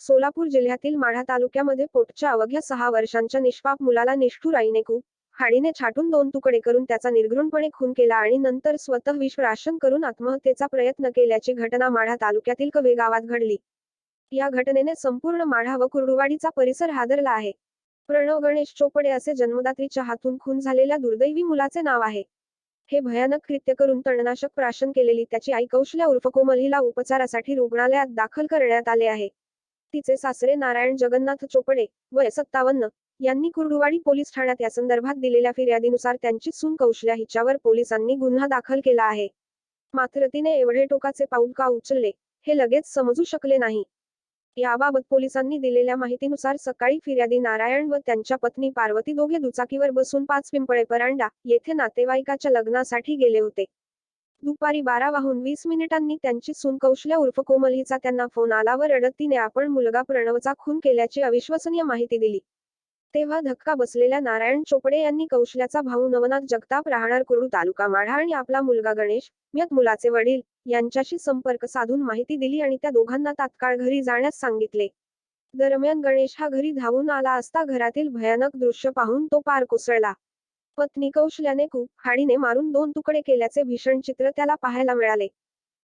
सोलापूर जिल्ह्यातील माढा तालुक्यामध्ये पोटच्या अवघ्या सहा वर्षांच्या निष्पाप मुलाला निष्ठूर आईने खूप हाडीने छाटून दोन तुकडे करून त्याचा निर्घृणपणे खून केला आणि नंतर स्वतः विष करून आत्महत्येचा प्रयत्न केल्याची घटना माढा तालुक्यातील कवे गावात घडली. या घटनेने संपूर्ण माढा व कुर्डुवाडीचा परिसर हादरला आहे. प्रणव गणेश चोपडे असे जन्मदात्रीच्या हातून खून झालेल्या दुर्दैवी मुलाचे नाव आहे. हे भयानक कृत्य करून तणनाशक प्राशन केलेली त्याची आई कौशल्या उर्फ कोमल हिला उपचारासाठी रुग्णालयात दाखल करण्यात आले आहे. तिचे सासरे नारायण जगन्नाथ चोपडे वय सत्तावन्न यांनी कुर्डुवाडी पोलीस ठाण्यात यासंदर्भात दिलेल्या फिर्यादीनुसार त्यांची सून कौशल्या हिच्यावर पोलिसांनी गुन्हा दाखल केला आहे. मात्र तिने एवढे टोकाचे पाऊल का उचलले हे लगेच समजू शकले नाही. याबाबत पोलिसांनी दिलेल्या माहितीनुसार सकाळी फिर्यादी नारायण व त्यांच्या पत्नी पार्वती दोघे दुचाकीवर बसून पाच पिंपळे परांडा येथे नातेवाईकाच्या लग्नासाठी गेले होते. दुपारी बारा वाहून वीस मिनिटांनी त्यांची सून कौशल्या उर्फ कोमल हिचा त्यांना फोन आला व रडतीने आपण मुलगा प्रणवचा खून केल्याची अविश्वसनीय माहिती दिली. तेव्हा धक्का बसलेल्या नारायण चोपडे यांनी कौशल्याचा भाऊ नवनाथ जगताप राहणार कुरुड तालुका माढा आणि आपला मुलगा गणेश म्यत मुलाचे वडील यांच्याशी संपर्क साधून माहिती दिली आणि त्या दोघांना तात्काळ घरी जाण्यास सांगितले. दरम्यान गणेश हा घरी धावून आला असता घरातील भयानक दृश्य पाहून तो पार कोसळला. पत्नी कौशल्याने खूप हाडीने मारून दोन तुकडे केल्याचे भीषण चित्र त्याला पाहायला मिळाले.